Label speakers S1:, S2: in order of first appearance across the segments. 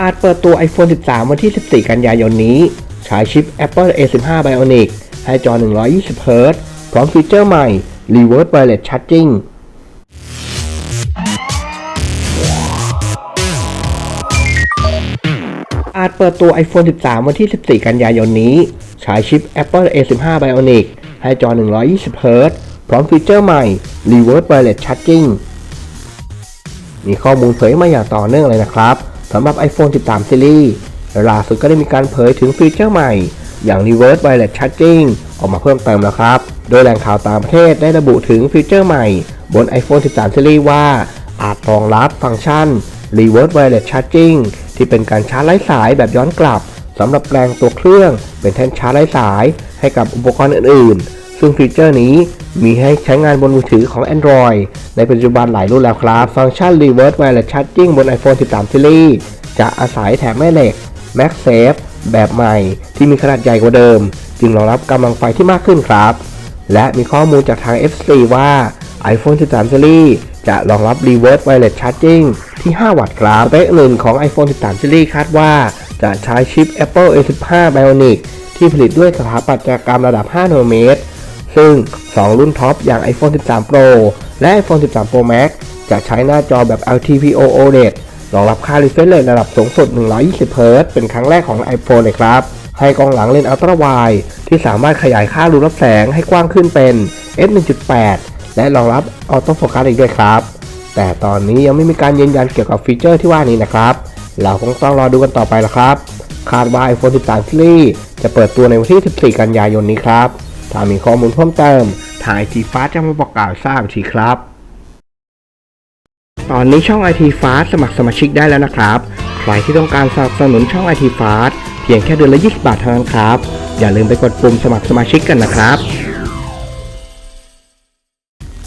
S1: อาจเปิดตัว iPhone 13 วันที่ 14 กันยายนนี้ ใช้ชิป Apple A15 Bionic ให้จอ 120 Hz พร้อมฟีเจอร์ใหม่ Reverse Wireless Charging อาจเปิดตัว iPhone 13 วันที่ 14 กันยายนนี้ ใช้ชิป Apple A15 Bionic ให้จอ 120 Hz พร้อมฟีเจอร์ใหม่ Reverse Wireless Charging มีข้อมูลเผยมาอย่างต่อเนื่องเลยนะครับ สำหรับ iPhone 13 Series ล่าสุดก็ได้มีการเผยถึงฟีเจอร์ใหม่ อย่าง Reverse Wireless Charging ออกมาเพิ่มเติมแล้วครับ โดยแหล่งข่าวต่างประเทศได้ระบุถึงฟีเจอร์ใหม่ บน iPhone 13 Series ว่า อาจรองรับฟังก์ชัน Reverse Wireless Charging ที่เป็นการชาร์จไร้สายแบบย้อนกลับสำหรับแปลงตัวเครื่องเป็นแท่นชาร์จไร้สายให้กับอุปกรณ์อื่นๆ ซึ่งฟีเจอร์นี้มีให้ใช้งานบนมือถือของ Android ในปัจจุบันหลายรุ่นแล้วครับ ฟังก์ชัน Reverse Wireless Charging บน iPhone 13 Series จะอาศัยแถบแม่เหล็ก MagSafe แบบใหม่ที่มีขนาดใหญ่กว่าเดิม จึงรองรับกำลังไฟที่มากขึ้นครับ และมีข้อมูลจากทาง F4 ว่า iPhone 13 Series จะรองรับ Reverse Wireless Charging ที่ 5 วัตต์ครับสเปคอื่นของ iPhone 13 Series คาดว่าจะใช้ชิป Apple A15 Bionic ที่ผลิตด้วยสถาปัตยกรรมระดับ 5 นาโนเมตร ซึ่ง 2 รุ่นท็อปอย่าง iPhone 13 Pro และ iPhone 13 Pro Max จะใช้หน้าจอแบบ LTPO OLED รองรับค่า refresh rate ระดับสูงสุด 120 Hz เป็นครั้งแรกของ iPhone เลยครับ ให้กล้องหลังเลนส์อัลตร้าไวด์ที่สามารถขยายค่ารูรับแสงให้กว้างขึ้นเป็น f1.8 และรองรับออโต้โฟกัสอีกด้วยครับ แต่ตอนนี้ยังไม่มีการยืนยันเกี่ยวกับฟีเจอร์ที่ว่านี้นะครับ เราคงต้องรอดูกันต่อไปละครับ คาดว่า iPhone 13 Series จะเปิดตัวในวันที่ 14 กันยายนนี้ครับ ถ้ามีข้อมูลเพิ่มเติมทางไอทีฟ้าจะมาบอกกล่าวทราบทีครับ ตอนนี้ช่อง IT Fast สมัครสมาชิกได้แล้วนะครับ ใครที่ต้องการสนับสนุนช่อง IT Fast เพียงแค่เดือนละ 20 บาทเท่านั้นครับ อย่าลืมไปกดปุ่มสมัครสมาชิกกันนะครับ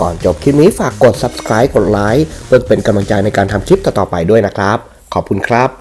S1: ก่อนจบคลิปนี้ฝากกด subscribe กดไลค์เพื่อเป็นกำลังใจในการทำคลิปต่อๆไปด้วยนะครับ ขอบคุณครับ